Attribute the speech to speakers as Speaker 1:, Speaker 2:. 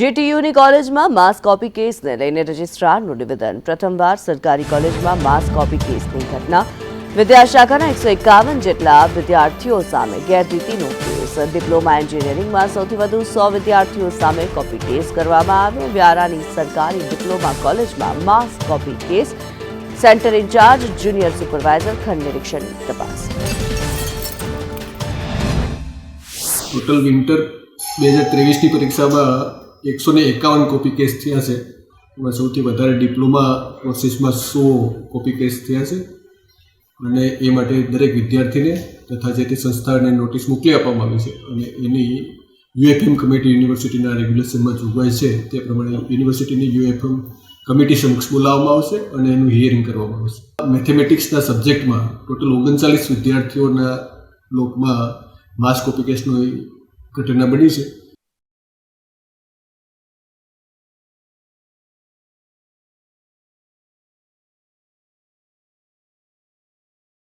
Speaker 1: જીટીયુની કોલેજમાં mass copy કેસને લઈને રજિસ્ટ્રારનું નિવેદન. પ્રથમવાર સરકારી કોલેજમાં માસ કોપી કેસની ઘટના. વિદ્યાશાખાના એકસો એકાવન જેટલા વિદ્યાર્થીઓ સામે ગેરરીતિનો કેસ. ડિપ્લોમા એન્જિનિયરિંગમાં સૌથી વધુ સો વિદ્યાર્થીઓ સામે કોપી કેસ કરવામાં આવ્યો. વ્યારાની સરકારી ડિપ્લોમા કોલેજમાં mass copy case centre incharge junior supervisor ખંડ નિરીક્ષણ તપાસ.
Speaker 2: ટોટલ વિન્ટર બે હજાર ત્રેવીસની પરીક્ષામાં એકસો ને એકાવન કોપી કેસ થયા છે. એમાં સૌથી વધારે ડિપ્લોમા કોર્સિસમાં સો કોપી કેસ થયા છે. અને એ માટે દરેક વિદ્યાર્થીને તથા જે તે સંસ્થાને નોટિસ મોકલી આપવામાં આવી છે. અને એની યુએફએમ કમિટી યુનિવર્સિટીના રેગ્યુલેશનમાં જોગવાઈ છે, તે પ્રમાણે યુનિવર્સિટીની યુએફએમ કમિટી સમક્ષ બોલાવવામાં આવશે અને એનું હિયરિંગ કરવામાં આવશે. મેથેમેટિક્સના સબ્જેક્ટમાં ટોટલ ઓગણચાલીસ વિદ્યાર્થીઓના લોકમાં માસ કોપી કેસનો ઘટના બની છે.